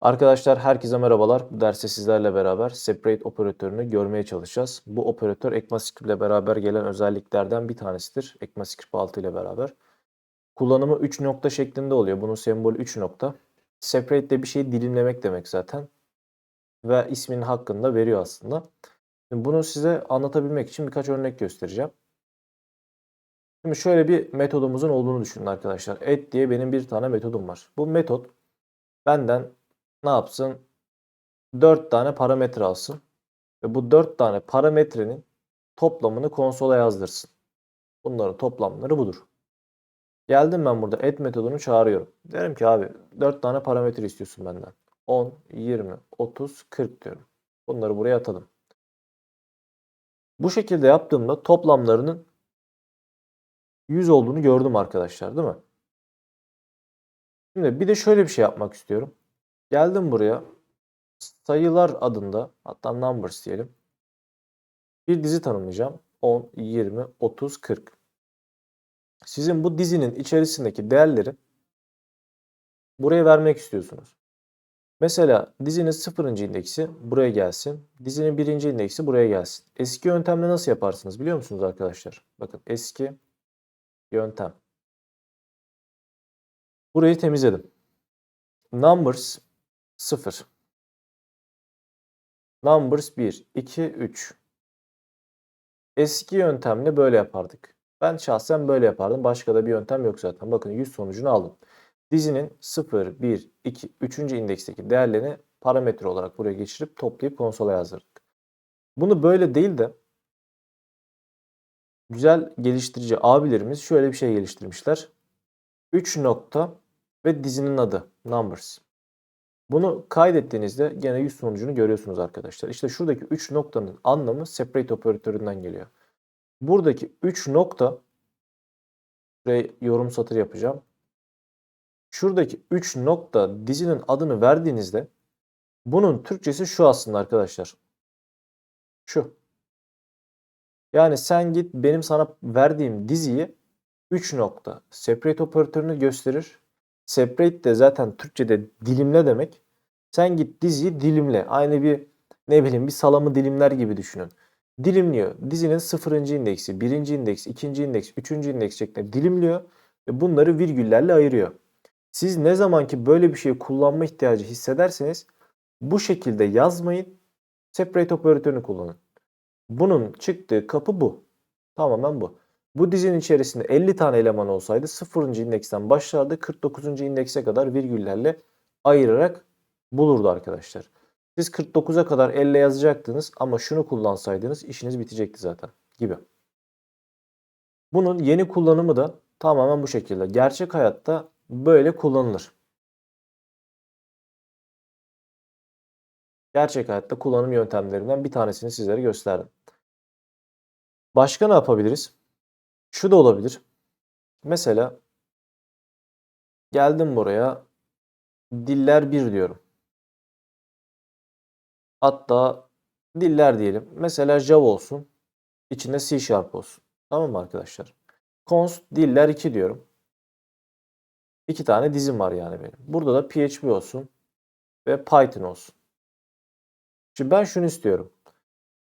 Arkadaşlar herkese merhabalar. Bu derste sizlerle beraber separate operatörünü görmeye çalışacağız. Bu operatör ECMAScript ile beraber gelen özelliklerden bir tanesidir. ECMAScript 6 ile beraber. Kullanımı 3 nokta şeklinde oluyor. Bunun sembolü 3 nokta. Separate de bir şeyi dilimlemek demek zaten. Ve isminin hakkını da veriyor aslında. Şimdi bunu size anlatabilmek için birkaç örnek göstereceğim. Şimdi şöyle bir metodumuzun olduğunu düşünün arkadaşlar. Et diye benim bir tane metodum var. Bu metot benden ne yapsın? 4 tane parametre alsın. Ve bu 4 tane parametrenin toplamını konsola yazdırsın. Bunların toplamları budur. Geldim ben burada add metodunu çağırıyorum. Derim ki abi 4 tane parametre istiyorsun benden. 10, 20, 30, 40 diyorum. Bunları buraya atalım. Bu şekilde yaptığımda toplamlarının 100 olduğunu gördüm arkadaşlar değil mi? Şimdi bir de şöyle bir şey yapmak istiyorum. Geldim buraya. Sayılar adında hatta numbers diyelim. Bir dizi tanımlayacağım. 10, 20, 30, 40. Sizin bu dizinin içerisindeki değerleri buraya vermek istiyorsunuz. Mesela dizinin 0. indeksi buraya gelsin. Dizinin 1. indeksi buraya gelsin. Eski yöntemle nasıl yaparsınız biliyor musunuz arkadaşlar? Bakın eski yöntem. Burayı temizledim. Numbers 0. Numbers 1, 2, 3. Eski yöntemle böyle yapardık. Ben şahsen böyle yapardım. Başka da bir yöntem yok zaten. Bakın 100 sonucunu aldım. Dizinin 0, 1, 2, 3. indeksteki değerlerini parametre olarak buraya geçirip toplayıp konsola yazdırdık. Bunu böyle değil de güzel geliştirici abilerimiz şöyle bir şey geliştirmişler. 3 nokta ve dizinin adı numbers. Bunu kaydettiğinizde gene 100 sonucunu görüyorsunuz arkadaşlar. İşte şuradaki 3 noktanın anlamı separate operatöründen geliyor. Buradaki 3 nokta buraya yorum satır yapacağım. Şuradaki 3 nokta dizinin adını verdiğinizde bunun Türkçesi şu aslında arkadaşlar. Şu. Yani sen git benim sana verdiğim diziyi 3 nokta separate operatörünü gösterir. Separate de zaten Türkçe'de dilimle demek. Sen git diziyi dilimle. Aynı bir ne bileyim bir salamı dilimler gibi düşünün. Dilimliyor. Dizinin 0. indeksi, 1. indeksi, 2. indeks, 3. indeks şeklinde dilimliyor ve bunları virgüllerle ayırıyor. Siz ne zaman ki böyle bir şeyi kullanma ihtiyacı hissederseniz bu şekilde yazmayın. Separate operatörünü kullanın. Bunun çıktığı kapı bu. Tamamen bu. Bu dizinin içerisinde 50 tane eleman olsaydı 0. indeksten başlardı 49. indekse kadar virgüllerle ayırarak bulurdu arkadaşlar. Siz 49'a kadar elle yazacaktınız ama şunu kullansaydınız işiniz bitecekti zaten gibi. Bunun yeni kullanımı da tamamen bu şekilde. Gerçek hayatta böyle kullanılır. Gerçek hayatta kullanım yöntemlerinden bir tanesini sizlere gösterdim. Başka ne yapabiliriz? Şu da olabilir. Mesela geldim buraya diller 1 diyorum. Hatta diller diyelim. Mesela Java olsun. İçinde C Sharp olsun. Tamam mı arkadaşlar? Const diller 2 diyorum. İki tane dizim var yani benim. Burada da PHP olsun ve Python olsun. Şimdi ben şunu istiyorum.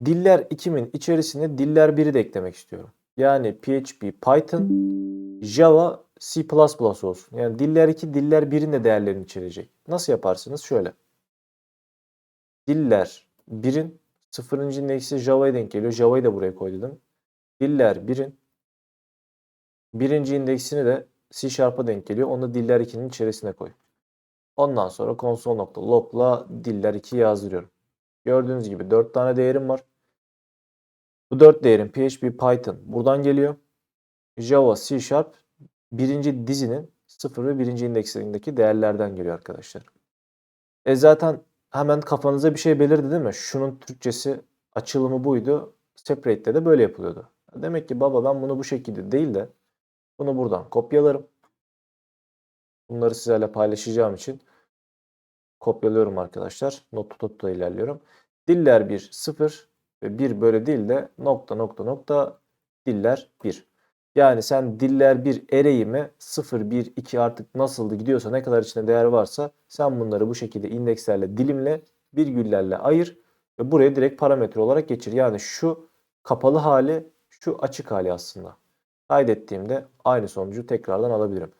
Diller 2'min içerisine diller 1'i de eklemek istiyorum. Yani PHP, Python, Java, C++ olsun. Yani diller 2, diller 1'in de değerlerini içerecek. Nasıl yaparsınız? Şöyle. Diller 1'in 0. indeksi Java'ya denk geliyor. Java'yı da buraya koy dedim. Diller 1'in 1. indeksini de C Sharp'a denk geliyor. Onu diller 2'nin içerisine koy. Ondan sonra console.log'la diller 2 yazdırıyorum. Gördüğünüz gibi 4 tane değerim var. Bu 4 değerin PHP, Python buradan geliyor. Java, C Sharp birinci dizinin 0 ve 1. indeksindeki değerlerden geliyor arkadaşlar. E zaten hemen kafanıza bir şey belirdi değil mi? Şunun Türkçesi açılımı buydu. Separate'de de böyle yapılıyordu. Demek ki baba ben bunu bu şekilde değil de bunu buradan kopyalarım. Bunları sizlerle paylaşacağım için kopyalıyorum arkadaşlar. Not tutla ilerliyorum. Diller 1, 0 ve 1 böyle değil de nokta nokta nokta diller 1. Yani sen diller bir array'ime 0, 1, 2 artık nasıldı gidiyorsa ne kadar içinde değer varsa sen bunları bu şekilde indekslerle dilimle virgüllerle ayır ve buraya direkt parametre olarak geçir. Yani şu kapalı hali şu açık hali aslında. Kaydettiğimde aynı sonucu tekrardan alabilirim.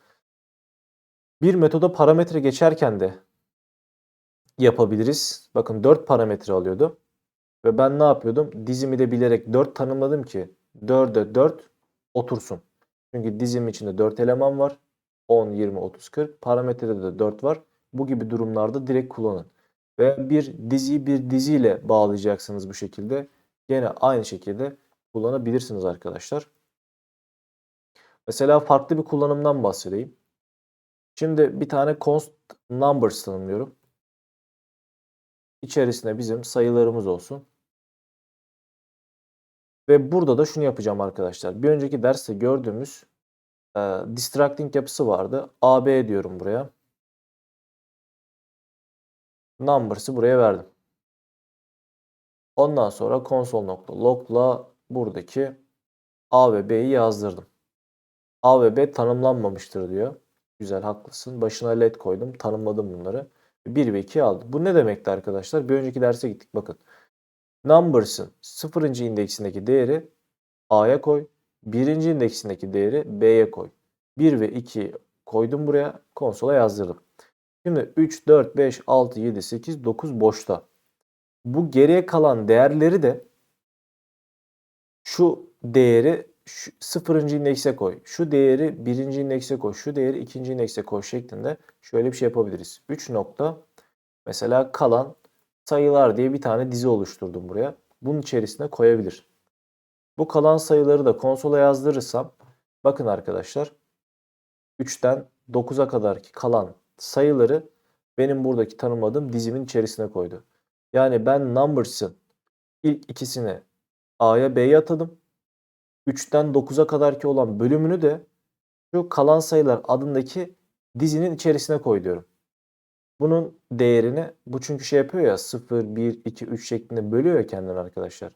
Bir metoda parametre geçerken de yapabiliriz. Bakın 4 parametre alıyordu. Ve ben ne yapıyordum? Dizimi de bilerek 4 tanımladım ki 4'e 4 otursun. Çünkü dizim içinde 4 eleman var. 10, 20, 30, 40. Parametrede de 4 var. Bu gibi durumlarda direkt kullanın. Ve bir diziyi bir diziyle bağlayacaksınız bu şekilde. Gene aynı şekilde kullanabilirsiniz arkadaşlar. Mesela farklı bir kullanımdan bahsedeyim. Şimdi bir tane const numbers tanımlıyorum. İçerisinde bizim sayılarımız olsun. Ve burada da şunu yapacağım arkadaşlar. Bir önceki derste gördüğümüz e, distracting yapısı vardı. AB diyorum buraya. Numbers'ı buraya verdim. Ondan sonra console.log'la buradaki A ve B'yi yazdırdım. A ve B tanımlanmamıştır diyor. Güzel haklısın. Başına led koydum. Tanımladım bunları. 1 ve 2 aldım. Bu ne demekti arkadaşlar? Bir önceki derse gittik bakın. Numbers'ın 0. indeksindeki değeri A'ya koy. 1. indeksindeki değeri B'ye koy. 1 ve 2 koydum buraya. Konsola yazdırdım. Şimdi 3, 4, 5, 6, 7, 8, 9 boşta. Bu geriye kalan değerleri de şu değeri şu sıfırıncı indekse koy. Şu değeri birinci indekse koy. Şu değeri ikinci indekse koy şeklinde şöyle bir şey yapabiliriz. 3 nokta mesela kalan sayılar diye bir tane dizi oluşturdum buraya. Bunun içerisine koyabilir. Bu kalan sayıları da konsola yazdırırsam bakın arkadaşlar 3'ten 9'a kadarki kalan sayıları benim buradaki tanımladığım dizimin içerisine koydu. Yani ben numbers'ın ilk ikisini A'ya B'ye atadım. 3'ten 9'a kadarki olan bölümünü de şu kalan sayılar adındaki dizinin içerisine koy diyorum. Bunun değerini bu çünkü şey yapıyor ya 0, 1, 2, 3 şeklinde bölüyor ya kendini arkadaşlar.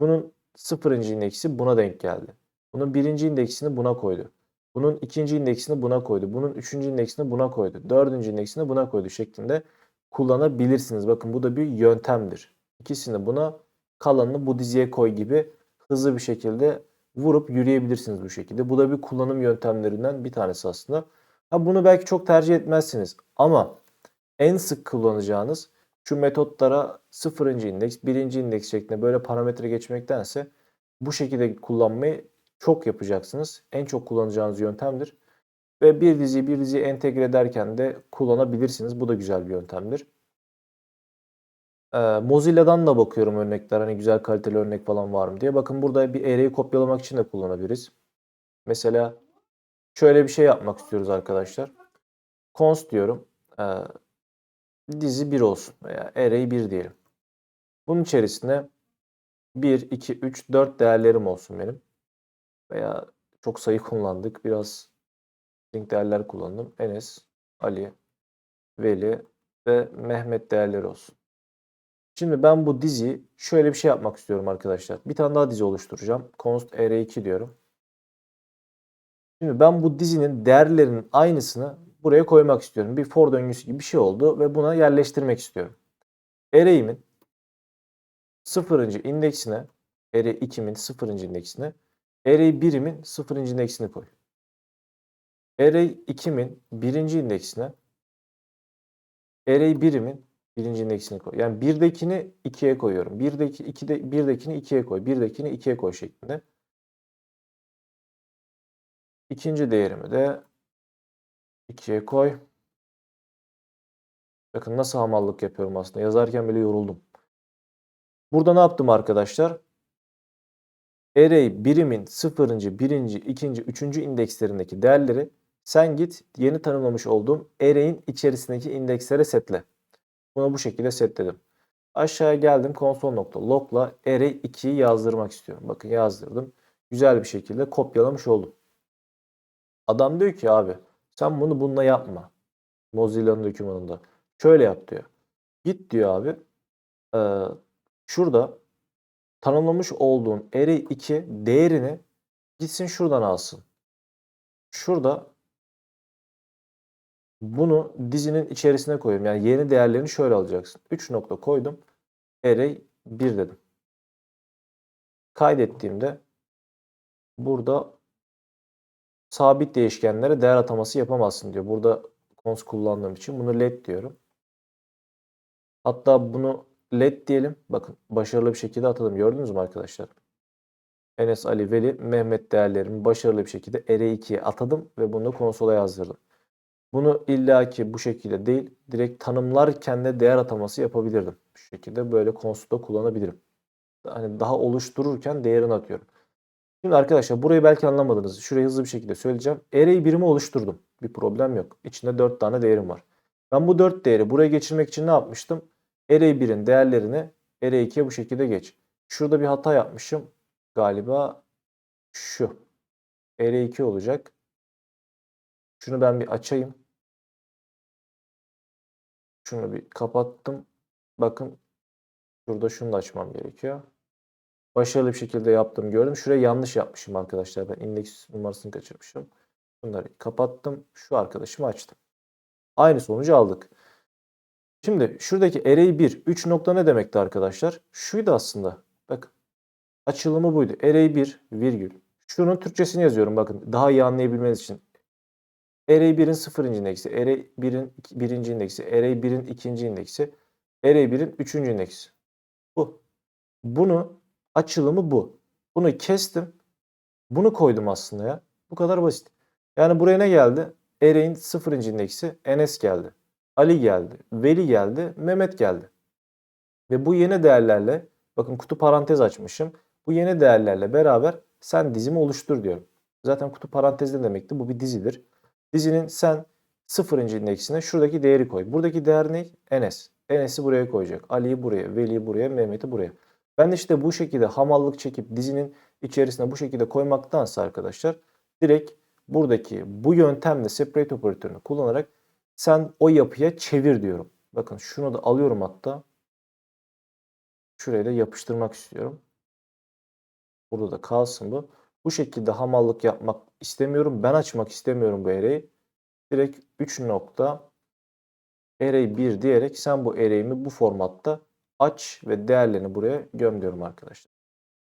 Bunun 0. indeksi buna denk geldi. Bunun 1. indeksini buna koydu. Bunun 2. indeksini buna koydu. Bunun 3. indeksini buna koydu. 4. indeksini buna koydu şeklinde kullanabilirsiniz. Bakın bu da bir yöntemdir. İkisini buna kalanını bu diziye koy gibi hızlı bir şekilde vurup yürüyebilirsiniz bu şekilde. Bu da bir kullanım yöntemlerinden bir tanesi aslında. Ha bunu belki çok tercih etmezsiniz ama en sık kullanacağınız şu metotlara 0. indeks, 1. indeks şeklinde böyle parametre geçmektense bu şekilde kullanmayı çok yapacaksınız. En çok kullanacağınız yöntemdir. Ve bir diziyi bir diziye entegre ederken de kullanabilirsiniz. Bu da güzel bir yöntemdir. Ee, Mozilla'dan da bakıyorum örnekler. Hani güzel kaliteli örnek falan var mı diye. Bakın burada bir array'i kopyalamak için de kullanabiliriz. Mesela şöyle bir şey yapmak istiyoruz arkadaşlar. Const diyorum. Ee, dizi 1 olsun veya array 1 diyelim. Bunun içerisinde 1, 2, 3, 4 değerlerim olsun benim. Veya çok sayı kullandık. Biraz string değerler kullandım. Enes, Ali, Veli ve Mehmet değerleri olsun. Şimdi ben bu diziyi şöyle bir şey yapmak istiyorum arkadaşlar. Bir tane daha dizi oluşturacağım. const r2 diyorum. Şimdi ben bu dizinin değerlerinin aynısını buraya koymak istiyorum. Bir for döngüsü gibi bir şey oldu ve buna yerleştirmek istiyorum. Array'imin 0. indeksine array 2'min 0. indeksine array 1'imin 0. indeksini koy. Array 2'min 1. indeksine array 1'imin birinci indeksini koy. Yani birdekini 2'ye koyuyorum. Birdeki 2'de birdekini 2'ye koy. Birdekini 2'ye koy şeklinde. İkinci değerimi de 2'ye koy. Bakın nasıl hamallık yapıyorum aslında. Yazarken bile yoruldum. Burada ne yaptım arkadaşlar? Array birimin 0. 1. 2. 3. indekslerindeki değerleri sen git yeni tanımlamış olduğum array'in içerisindeki indekslere setle. Buna bu şekilde setledim. Aşağıya geldim console.log'la array 2'yi yazdırmak istiyorum. Bakın yazdırdım. Güzel bir şekilde kopyalamış oldum. Adam diyor ki abi sen bunu bununla yapma. Mozilla'nın dokümanında. Şöyle yap diyor. Git diyor abi. E, şurada tanımlamış olduğun array 2 değerini Gitsin şuradan alsın. Şurada bunu dizinin içerisine koyuyorum. Yani yeni değerlerini şöyle alacaksın. 3 nokta koydum. Array 1 dedim. Kaydettiğimde burada sabit değişkenlere değer ataması yapamazsın diyor. Burada cons kullandığım için bunu let diyorum. Hatta bunu let diyelim. Bakın başarılı bir şekilde atadım. Gördünüz mü arkadaşlar? Enes, Ali, Veli, Mehmet değerlerimi başarılı bir şekilde R2'ye atadım ve bunu konsola yazdırdım. Bunu illaki bu şekilde değil, direkt tanımlarken de değer ataması yapabilirdim. Şu şekilde böyle konsolda kullanabilirim. Hani daha oluştururken değerini atıyorum. Şimdi arkadaşlar burayı belki anlamadınız. Şurayı hızlı bir şekilde söyleyeceğim. Array birimi oluşturdum. Bir problem yok. İçinde 4 tane değerim var. Ben bu 4 değeri buraya geçirmek için ne yapmıştım? Array 1'in değerlerini Array 2'ye bu şekilde geç. Şurada bir hata yapmışım. Galiba şu. Array 2 olacak. Şunu ben bir açayım. Şunu bir kapattım. Bakın şurada şunu da açmam gerekiyor. Başarılı bir şekilde yaptım gördüm. Şuraya yanlış yapmışım arkadaşlar. Ben indeks numarasını kaçırmışım. Bunları kapattım. Şu arkadaşımı açtım. Aynı sonucu aldık. Şimdi şuradaki array 1 3 nokta ne demekti arkadaşlar? Şuydu aslında. Bakın. Açılımı buydu. Array 1 virgül. Şunun Türkçesini yazıyorum bakın. Daha iyi anlayabilmeniz için. Array 1'in 0. indeksi, Array 1'in 1. indeksi, Array 1'in 2. indeksi, Array 1'in 3. indeksi. Bu. Bunu açılımı bu. Bunu kestim. Bunu koydum aslında ya. Bu kadar basit. Yani buraya ne geldi? Array'in 0. indeksi Enes geldi. Ali geldi. Veli geldi. Mehmet geldi. Ve bu yeni değerlerle bakın kutu parantez açmışım. Bu yeni değerlerle beraber sen dizimi oluştur diyorum. Zaten kutu parantez ne demekti? Bu bir dizidir. Dizinin sen 0. indeksine şuradaki değeri koy. Buradaki değer ne? Enes. Enes'i buraya koyacak. Ali'yi buraya, Veli'yi buraya, Mehmet'i buraya. Ben işte bu şekilde hamallık çekip dizinin içerisine bu şekilde koymaktansa arkadaşlar direkt buradaki bu yöntemle separate operatörünü kullanarak sen o yapıya çevir diyorum. Bakın şunu da alıyorum hatta. Şuraya da yapıştırmak istiyorum. Burada da kalsın bu. Bu şekilde hamallık yapmak istemiyorum. Ben açmak istemiyorum bu array'i. Direkt 3 nokta array 1 diyerek sen bu array'imi bu formatta aç ve değerlerini buraya göm diyorum arkadaşlar.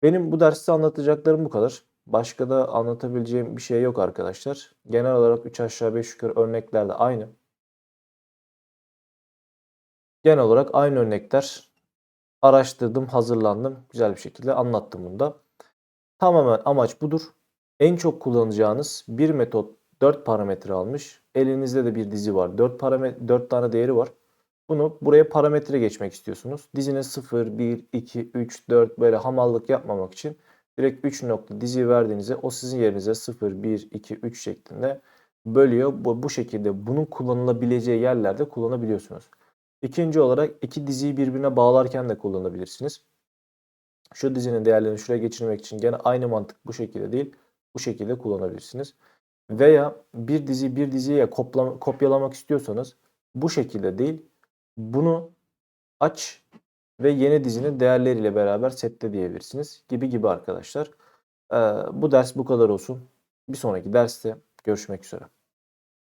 Benim bu derste anlatacaklarım bu kadar. Başka da anlatabileceğim bir şey yok arkadaşlar. Genel olarak 3 aşağı 5 yukarı örnekler de aynı. Genel olarak aynı örnekler. Araştırdım, hazırlandım. Güzel bir şekilde anlattım bunu da. Tamamen amaç budur. En çok kullanacağınız bir metot 4 parametre almış. Elinizde de bir dizi var. 4, parametre, 4 tane değeri var. Bunu buraya parametre geçmek istiyorsunuz. Dizinin 0, 1, 2, 3, 4 böyle hamallık yapmamak için direkt 3 nokta diziyi verdiğinizde o sizin yerinize 0, 1, 2, 3 şeklinde bölüyor. Bu, bu şekilde bunun kullanılabileceği yerlerde kullanabiliyorsunuz. İkinci olarak iki diziyi birbirine bağlarken de kullanabilirsiniz. Şu dizinin değerlerini şuraya geçirmek için gene aynı mantık bu şekilde değil. Bu şekilde kullanabilirsiniz. Veya bir dizi bir diziye kopyalamak istiyorsanız bu şekilde değil. Bunu aç ve yeni dizinin değerleriyle beraber sette diyebilirsiniz. Gibi gibi arkadaşlar. Ee, bu ders bu kadar olsun. Bir sonraki derste görüşmek üzere.